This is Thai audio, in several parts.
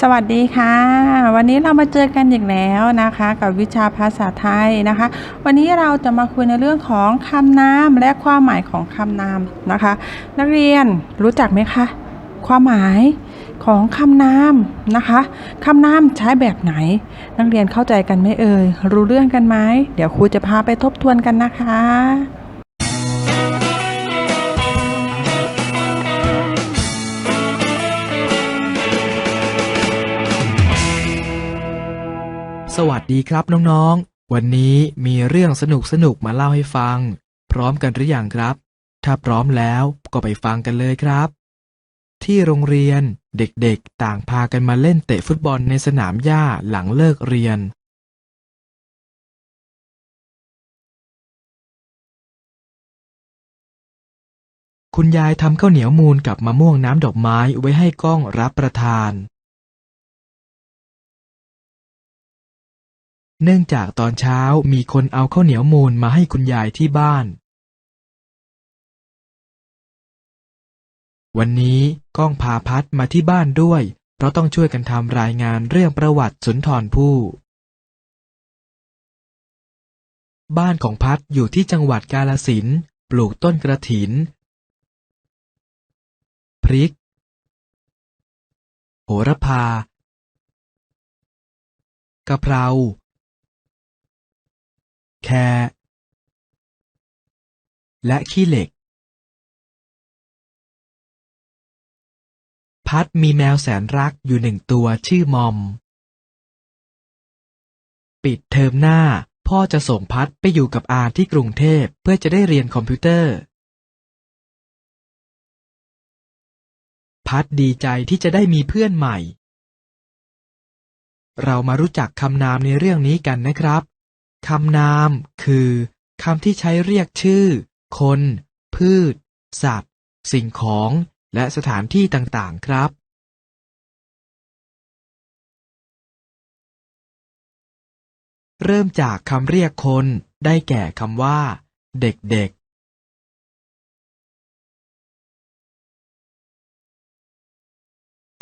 สวัสดีค่ะ วันนี้เรามาเจอกันอีกแล้วนะคะ กับวิชาภาษาไทยนะคะ วันนี้เราจะมาคุยในเรื่องของคำนามและความหมายของคำนามนะคะ นักเรียนรู้จักไหมคะความหมายของคำนามนะคะคำนามใช้แบบไหน นักเรียนเข้าใจกันไหมเอ่ยรู้เรื่องกันไหมเดี๋ยวครูจะพาไปทบทวนกันนะคะ ดีครับน้องๆ วันนี้มีเรื่องสนุกสนุกมาเล่าให้ฟัง พร้อมกันหรือยังครับ ถ้าพร้อมแล้วก็ไปฟังกันเลยครับ ที่โรงเรียนเด็กๆ ต่างพากันมาเล่นเตะฟุตบอลในสนามหญ้าหลังเลิกเรียน คุณยายทำข้าวเหนียวมูนกับมะม่วงน้ำดอกไม้ไว้ให้ก้องรับประทาน เนื่องจากตอนเช้ามีคนเอาข้าวเหนียวมูนมาให้คุณยายที่บ้าน วันนี้ก้องพาพัดมาที่บ้านด้วย เพราะต้องช่วยกันทำรายงานเรื่องประวัติสุนทรภู่ บ้านของพัดอยู่ที่จังหวัดกาลสินปลูกต้นกระถิน พริก โหระพากะเพรา แคและขี้เหล็ก พัดมีแมวแสนรักอยู่หนึ่งตัวชื่อมอม ปิดเทอมหน้าพ่อจะส่งพัดไปอยู่กับอาที่กรุงเทพเพื่อจะได้เรียนคอมพิวเตอร์ พัดดีใจที่จะได้มีเพื่อนใหม่ เรามารู้จักคำนามในเรื่องนี้กันนะครับ คำนามคือคำที่ใช้เรียกชื่อ คน พืช สัตว์ สิ่งของ และสถานที่ต่างๆ ครับ เริ่มจากคำเรียกคนได้แก่คำว่า เด็ก ๆ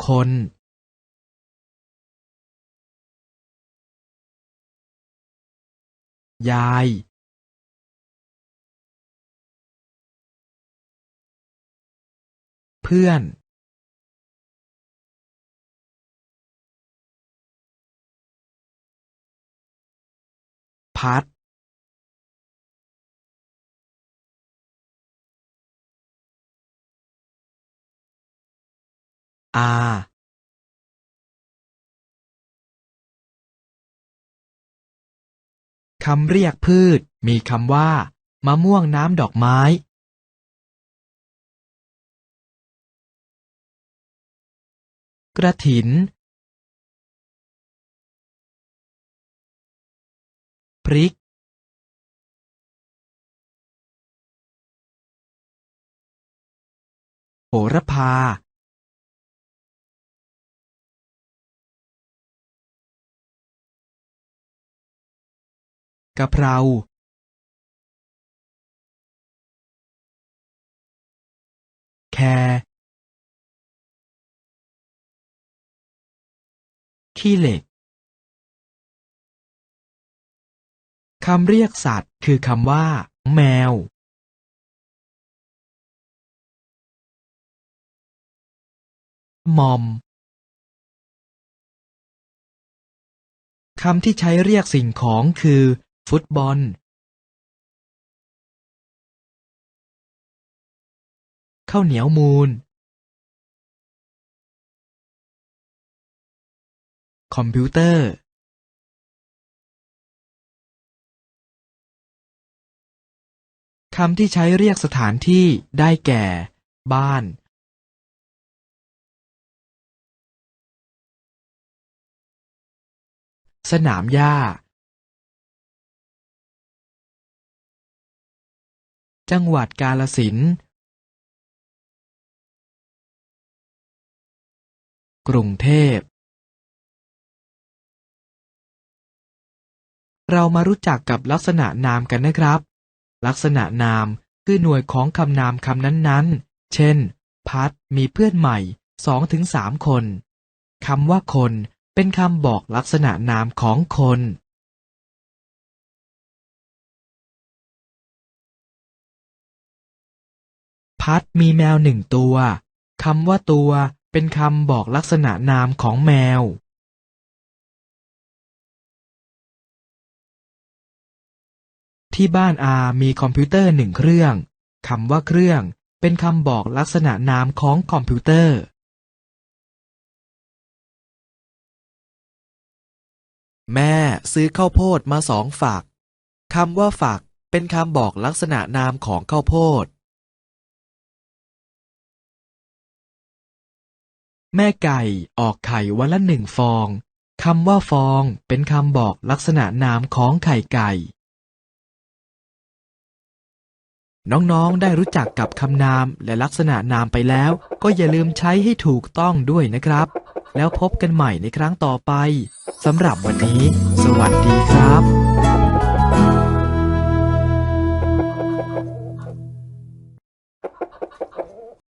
คน ยายเพื่อนพัดอา คำเรียกพืช มีคำว่า มะม่วงน้ำดอกไม้ กระถิน พริก โหระพา กะเพรา แครขี้เหล็ก คำเรียกสัตว์คือคำว่า แมว มอม คำที่ใช้เรียกสิ่งของคือ ฟุตบอลข้าวเหนียวมูนคอมพิวเตอร์ คำที่ใช้เรียกสถานที่ได้แก่ บ้าน สนามหญ้า จังหวัดกาลสินธุ์กรุงเทพ เรามารู้จักกับลักษณะนามกันนะครับ ลักษณะนามคือหน่วยของคำนามคำนั้นๆ เช่น พัดมีเพื่อนใหม่สองถึงสามคน คำว่าคนเป็นคำบอกลักษณะนามของคน พัดมีแมวหนึ่งตัว คำว่าตัวเป็นคำบอกลักษณะนามของแมว ที่บ้านอามีคอมพิวเตอร์หนึ่งเครื่อง คำว่าเครื่องเป็นคำบอกลักษณะนามของคอมพิวเตอร์ แม่ซื้อข้าวโพดมาสองฝัก คำว่าฝักเป็นคำบอกลักษณะนามของข้าวโพด แม่ไก่ออกไข่วันละหนึ่งฟองคำว่าฟองเป็นคำบอกลักษณะนามของไข่ไก่ น้องๆได้รู้จักกับคำนามและลักษณะนามไปแล้ว ก็อย่าลืมใช้ให้ถูกต้องด้วยนะครับ แล้วพบกันใหม่ในครั้งต่อไปสำหรับวันนี้ สวัสดีครับ